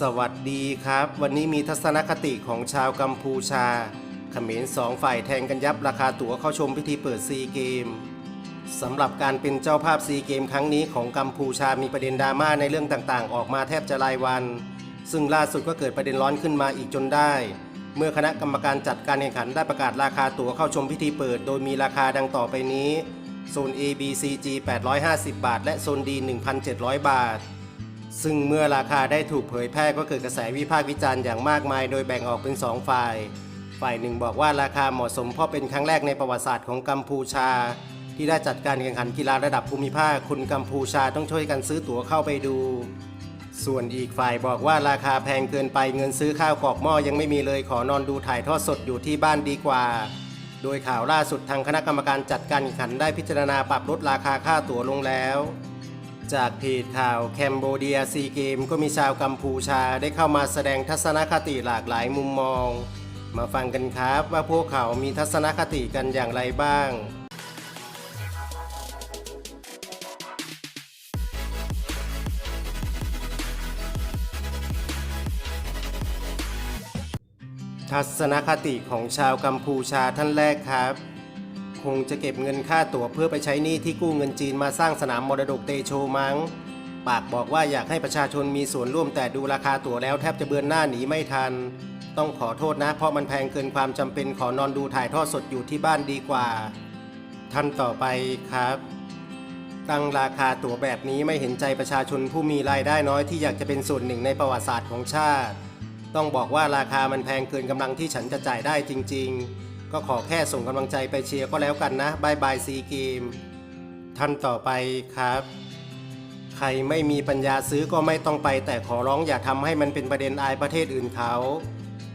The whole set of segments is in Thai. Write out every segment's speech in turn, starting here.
สวัสดีครับ วันนี้มีทัศนคติของชาวกัมพูชาเขมรสองฝ่ายแทงกันยับราคาตั๋วเข้าชมพิธีเปิดซีเกมสำหรับการเป็นเจ้าภาพซีเกมครั้งนี้ของกัมพูชามีประเด็นดราม่าในเรื่องต่างๆ ออกมาแทบจะรายวัน ซึ่งล่าสุดก็เกิดประเด็นร้อนขึ้นมาอีกจนได้ เมื่อคณะกรรมการจัดการแข่งขันได้ประกาศราคาตั๋วเข้าชมพิธีเปิด โดยมีราคาดังต่อไปนี้โซน A B C G 850 บาท และโซน D 1,700 บาท ซึ่งเมื่อราคาได้ถูกเผยแพร่ก็เกิดกระแสวิพากษ์วิจารณ์อย่างมากมาย โดยแบ่งออกเป็น 2 ฝ่าย ฝ่ายหนึ่งบอกว่าราคาเหมาะสมเพราะเป็นครั้งแรกในประวัติศาสตร์ของกัมพูชา ที่ได้จัดการแข่งขันกีฬาระดับภูมิภาคคุณกัมพูชาต้องช่วยกันซื้อตั๋วเข้าไปดู ส่วนอีกฝ่ายบอกว่าราคาแพงเกินไปเงินซื้อข้าวกอกหม้อยังไม่มีเลยขอนอนดูถ่ายทอดสดอยู่ที่บ้านดีกว่าโดยข่าวล่าสุดทางคณะกรรมการจัดการแข่งขันได้พิจารณาปรับลดราคาค่าตั๋วลงแล้ว จากเพจข่าวแคมโบเดียซีเกมก็มีชาวกัมพูชาได้เข้ามาแสดงทัศนคติหลากหลายมุมมอง มาฟังกันครับว่าพวกเขามีทัศนคติกันอย่างไรบ้าง ทัศนคติของชาวกัมพูชาท่านแรกครับ คงจะเก็บเงินค่าตั๋วเพื่อไปใช้หนี้ที่กู้เงินจีนมาสร้างสนามมรดกเตโชมังปากบอกว่าอยากให้ประชาชนมีส่วนร่วมแต่ดูราคาตั๋วแล้วแทบจะเบือนหน้าหนีไม่ทัน ต้องขอโทษนะ เพราะมันแพงเกินความจำเป็นขอนอนดูถ่ายทอดสดอยู่ที่บ้านดีกว่า ท่านต่อไปครับ ตั้งราคาตั๋วแบบนี้ไม่เห็นใจประชาชนผู้มีรายได้น้อยที่อยากจะเป็นส่วนหนึ่งในประวัติศาสตร์ของชาติ ต้องบอกว่าราคามันแพงเกินกำลังที่ฉันจะจ่ายได้จริง ๆ ก็ขอแค่ส่งกำลังใจไปเชียร์ก็แล้วกันนะบายบายซีเกมท่านต่อไปครับ ใครไม่มีปัญญาซื้อก็ไม่ต้องไป แต่ขอร้องอย่าทำให้มันเป็นประเด็นอายประเทศอื่นเขา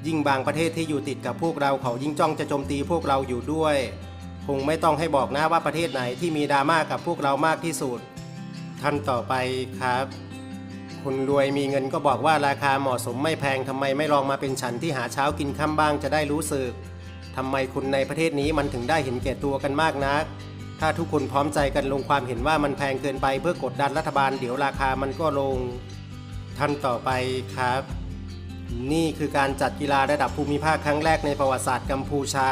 ยิ่งบางประเทศที่อยู่ติดกับพวกเราเขายิ่งจ้องจะโจมตีพวกเราอยู่ด้วย คงไม่ต้องให้บอกนะว่าประเทศไหนที่มีดราม่ากับพวกเรามากที่สุด ท่านต่อไปครับคนรวยมีเงินก็บอกว่าราคาเหมาะสมไม่แพงทำไมไม่ลองมาเป็นฉันที่หาเช้ากินค่ำบ้างจะได้รู้สึก ทำไมคนในประเทศนี้มันถึงได้เห็นแก่ตัวกันมากนัก ถ้าทุกคนพร้อมใจกันลงความเห็นว่ามันแพงเกินไปเพื่อกดดันรัฐบาลเดี๋ยวราคามันก็ลง ท่านต่อไปครับ นี่คือการจัดกีฬาระดับภูมิภาคครั้งแรกในประวัติศาสตร์กัมพูชา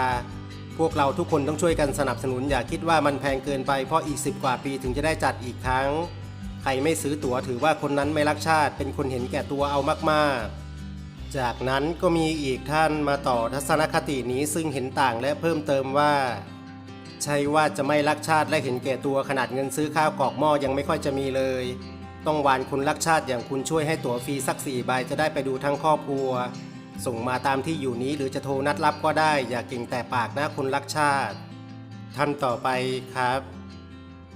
พวกเราทุกคนต้องช่วยกันสนับสนุนอย่าคิดว่ามันแพงเกินไปเพราะอีก 10 กว่าปีถึงจะได้จัดอีกครั้ง ใครไม่ซื้อตั๋วถือว่าคนนั้นไม่รักชาติ เป็นคนเห็นแก่ตัวเอามากๆ จากนั้นก็มีอีกท่านมาต่อทัศนคตินี้ซึ่งเห็นต่างและเพิ่มเติมว่า ใช่ว่าจะไม่รักชาติและเห็นแก่ตัวขนาดเงินซื้อข้าวกรอกหม้อยังไม่ค่อยจะมีเลย ต้องวานคุณรักชาติอย่างคุณช่วยให้ตั๋วฟรีสักสี่ใบจะได้ไปดูทั้งครอบครัว ส่งมาตามที่อยู่นี้หรือจะโทรนัดรับก็ได้ อย่าเก่งแต่ปากนะคุณรักชาติ ท่านต่อไปครับ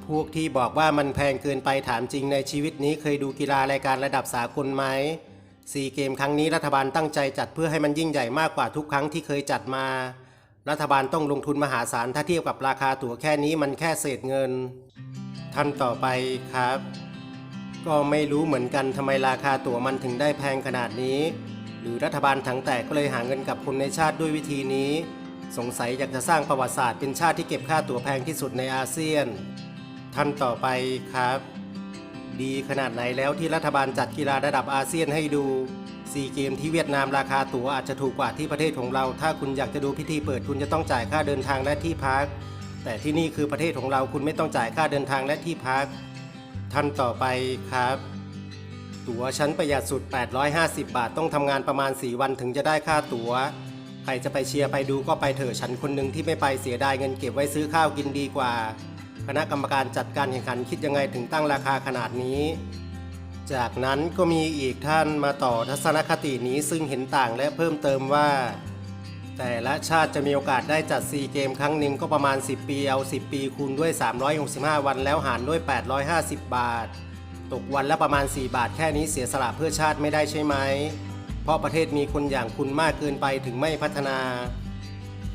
พวกที่บอกว่ามันแพงเกินไปถามจริงในชีวิตนี้เคยดูกีฬารายการระดับสากลไหม ซีเกมครั้งนี้รัฐบาลตั้งใจจัดเพื่อให้มันยิ่งใหญ่มากกว่าทุกครั้งที่เคยจัดมา รัฐบาลต้องลงทุนมหาศาลถ้าเทียบกับราคาตั๋วแค่นี้มันแค่เศษเงิน ท่านต่อไปครับ ก็ไม่รู้เหมือนกันทำไมราคาตั๋วมันถึงได้แพงขนาดนี้ หรือรัฐบาลถังแตกก็เลยหาเงินกับคนในชาติด้วยวิธีนี้ สงสัยอยากจะสร้างประวัติศาสตร์เป็นชาติที่เก็บค่าตั๋วแพงที่สุดในอาเซียน ท่านต่อไปครับ ดีขนาดไหนแล้วที่รัฐบาลจัดกีฬาระดับอาเซียนให้ดูซีเกมที่เวียดนามราคาตั๋วอาจจะถูกกว่าที่ประเทศของเรา ถ้าคุณอยากจะดูพิธีเปิดคุณจะต้องจ่ายค่าเดินทางและที่พัก แต่ที่นี่คือประเทศของเราคุณไม่ต้องจ่ายค่าเดินทางและที่พัก ท่านต่อไปครับ ตั๋วชั้นประหยัดสุด 850 บาทต้องทำงานประมาณ 4 วันถึงจะได้ค่าตั๋ว ใครจะไปเชียร์ไปดูก็ไปเถอะฉันคนหนึ่งที่ไม่ไปเสียดายเงินเก็บไว้ซื้อข้าวกินดีกว่า คณะกรรมการจัดการแข่งขันคิดยังไงถึงตั้งราคาขนาดนี้ จากนั้นก็มีอีกท่านมาต่อทัศนคตินี้ซึ่งเห็นต่างและเพิ่มเติมว่า แต่ละชาติจะมีโอกาสได้จัดซีเกมครั้งหนึ่งก็ประมาณ 10 ปีเอา 10 ปีคูณด้วย 365 วันแล้วหารด้วย 850 บาท ตกวันละประมาณ 4 บาทแค่นี้เสียสละเพื่อชาติไม่ได้ใช่ไหมเพราะประเทศมีคนอย่างคุณมากเกินไปถึงไม่พัฒนา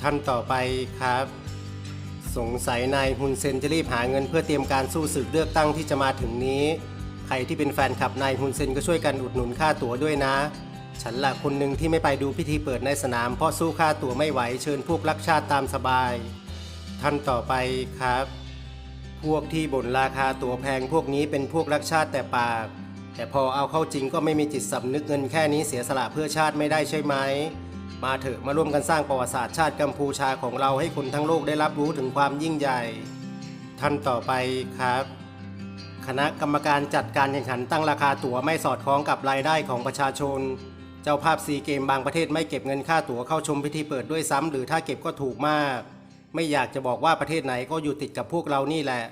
ท่านต่อไปครับ สงสัยนายฮุนเซนจะรีบหาเงินเพื่อเตรียมการสู้ศึกเลือกตั้งที่จะมาถึงนี้ ใครที่เป็นแฟนคลับนายฮุนเซนก็ช่วยกันอุดหนุนค่าตั๋วด้วยนะ ฉันละคนหนึ่งที่ไม่ไปดูพิธีเปิดในสนาม เพราะสู้ค่าตั๋วไม่ไหวเชิญพวกรักชาติตามสบาย ท่านต่อไปครับ พวกที่บ่นราคาตั๋วแพงพวกนี้เป็นพวกรักชาติแต่ปาก แต่พอเอาเข้าจริงก็ไม่มีจิตสำนึกเงินแค่นี้เสียสละเพื่อชาติไม่ได้ใช่ไหม มาเถอะมาร่วมกันสร้างประวัติศาสตร์ชาติกัมพูชาของเราให้คนทั้งโลกได้รับรู้ถึงความยิ่งใหญ่ ท่านต่อไปครับ คณะกรรมการจัดการแข่งขันตั้งราคาตั๋วไม่สอดคล้องกับรายได้ของประชาชน เจ้าภาพซีเกมบางประเทศไม่เก็บเงินค่าตั๋วเข้าชมพิธีเปิดด้วยซ้ำหรือถ้าเก็บก็ถูกมาก ไม่อยากจะบอกว่าประเทศไหนก็อยู่ติดกับพวกเรานี่แหละ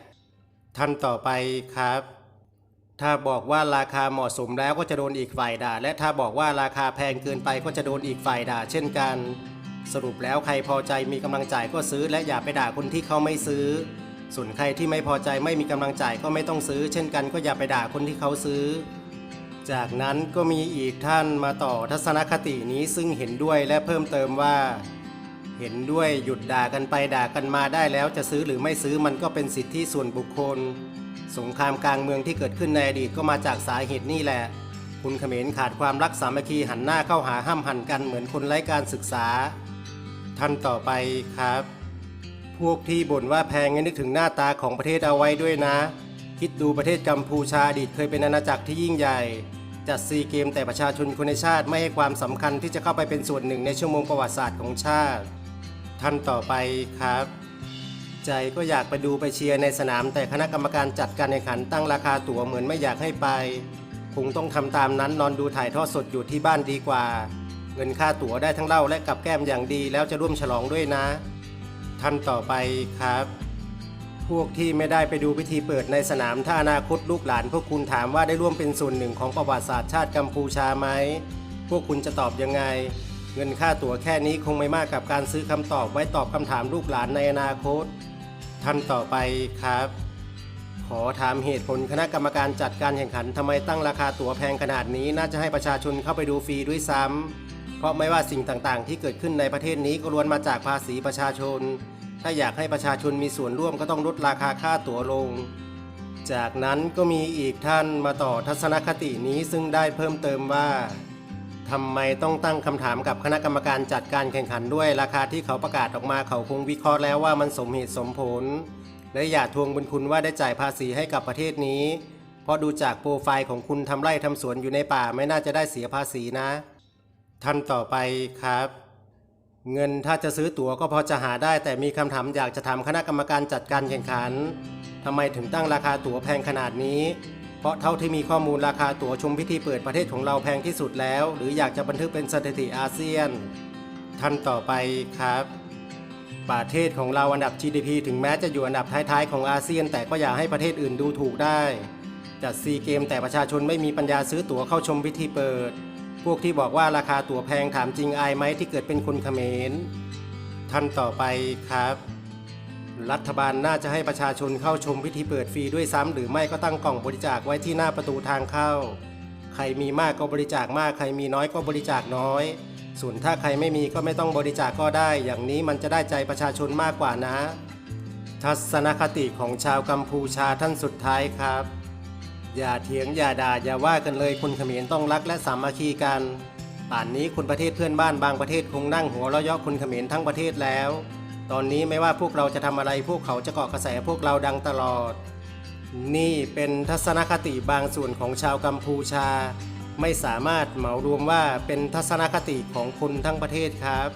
ท่านต่อไปครับ ถ้าบอกว่าราคาเหมาะสมแล้วก็จะโดนอีกฝ่ายด่า และถ้าบอกว่าราคาแพงเกินไปก็จะโดนอีกฝ่ายด่า เช่นกัน สรุปแล้วใครพอใจมีกำลังจ่ายก็ซื้อ และอย่าไปด่าคนที่เขาไม่ซื้อ ส่วนใครที่ไม่พอใจไม่มีกำลังจ่ายก็ไม่ต้องซื้อ เช่นกันก็อย่าไปด่าคนที่เขาซื้อ จากนั้นก็มีอีกท่านมาต่อทัศนคตินี้ซึ่งเห็นด้วยและเพิ่มเติมว่า เห็นด้วยหยุดด่ากันไปด่ากันมาได้แล้วจะซื้อหรือไม่ซื้อมันก็เป็นสิทธิส่วนบุคคล สงครามกลางเมืองที่เกิดขึ้นในอดีตก็มาจากสาเหตุนี่แหละ คุณเขมรขาดความรักสามัคคีหันหน้าเข้าหาห้ามหันกันเหมือนคนไร้การศึกษา ท่านต่อไปครับ พวกที่บ่นว่าแพงนึกถึงหน้าตาของประเทศเอาไว้ด้วยนะ คิดดูประเทศกัมพูชาอดีตเคยเป็นอาณาจักรที่ยิ่งใหญ่ จัดซีเกมแต่ประชาชนคนในชาติไม่ให้ความสำคัญที่จะเข้าไปเป็นส่วนหนึ่งในชั่วโมงประวัติศาสตร์ของชาติ ท่านต่อไปครับ ใจก็อยากไปดูไปเชียร์ในสนาม แต่คณะกรรมการจัดการแข่งขันตั้งราคาตั๋วเหมือนไม่อยากให้ไปคงต้องทำตามนั้นนอนดูถ่ายทอดสดอยู่ที่บ้านดีกว่า เงินค่าตั๋วได้ทั้งเหล้าและกับแก้มอย่างดีแล้วจะร่วมฉลองด้วยนะ ท่านต่อไปครับ พวกที่ไม่ได้ไปดูพิธีเปิดในสนามถ้าอนาคตลูกหลาน พวกคุณถามว่าได้ร่วมเป็นส่วนหนึ่งของประวัติศาสตร์ชาติกัมพูชาไหมพวกคุณจะตอบยังไง เงินค่าตั๋วแค่นี้คงไม่มากกับการซื้อคำตอบไว้ตอบคำถามลูกหลานในอนาคต ท่านต่อไปครับ ขอถามเหตุผลคณะกรรมการจัดการแข่งขันทำไมตั้งราคาตั๋วแพงขนาดนี้น่าจะให้ประชาชนเข้าไปดูฟรีด้วยซ้ำเพราะไม่ว่าสิ่งต่างๆ ที่เกิดขึ้นในประเทศนี้ก็ล้วนมาจากภาษีประชาชน ถ้าอยากให้ประชาชนมีส่วนร่วมก็ต้องลดราคาค่าตั๋วลง จากนั้นก็มีอีกท่านมาต่อทัศนคตินี้ซึ่งได้เพิ่มเติมว่า ทำไมต้องตั้งคำถามกับคณะกรรมการจัดการแข่งขันด้วยราคาที่เขาประกาศออกมาเขาคงวิเคราะห์แล้วว่ามันสมเหตุสมผล และอย่าทวงบุญคุณว่าได้จ่ายภาษีให้กับประเทศนี้ เพราะดูจากโปรไฟล์ของคุณทำไร่ทำสวนอยู่ในป่าไม่น่าจะได้เสียภาษีนะท่านต่อไปครับ เงินถ้าจะซื้อตั๋วก็พอจะหาได้ แต่มีคำถามอยากจะถามคณะกรรมการจัดการแข่งขันทำไมถึงตั้งราคาตั๋วแพงขนาดนี้ ราะเท่าที่มีข้อมูลราคาตั๋วชมพิธีเปิดประเทศของเราแพงที่สุดแล้ว หรืออยากจะบันทึกเป็นสถิติอาเซียน ท่านต่อไปครับ ประเทศของเราอันดับ GDP ถึงแม้จะอยู่อันดับท้ายๆของอาเซียน แต่ก็อย่าให้ประเทศอื่นดูถูกได้ จัดซีเกมแต่ประชาชนไม่มีปัญญาซื้อตั๋วเข้าชมพิธีเปิด พวกที่บอกว่าราคาตั๋วแพงถามจริงอายไหมที่เกิดเป็นคนเขมร ท่านต่อไปครับ รัฐบาลน่าจะให้ประชาชนเข้าชมพิธีเปิดฟรีด้วยซ้ำหรือไม่ก็ตั้งกล่องบริจาคไว้ที่หน้าประตูทางเข้า ใครมีมากก็บริจาคมาก ใครมีน้อยก็บริจาคน้อย ส่วนถ้าใครไม่มีก็ไม่ต้องบริจาคก็ได้ อย่างนี้มันจะได้ใจประชาชนมากกว่านะ ทัศนคติของชาวกัมพูชาท่านสุดท้ายครับ อย่าเถียงอย่าด่าอย่าว่ากันเลยคนเขมรต้องรักและสามัคคีกัน ป่านนี้คนประเทศเพื่อนบ้านบางประเทศคงนั่งหัวเราะเยาะคนเขมรทั้งประเทศแล้ว ตอนนี้ไม่ว่าพวกเราจะทำอะไรพวกเขาจะเกาะกระแสพวกเราดังตลอด นี่เป็นทัศนคติบางส่วนของชาวกัมพูชา ไม่สามารถเหมารวมว่าเป็นทัศนคติของคนทั้งประเทศครับ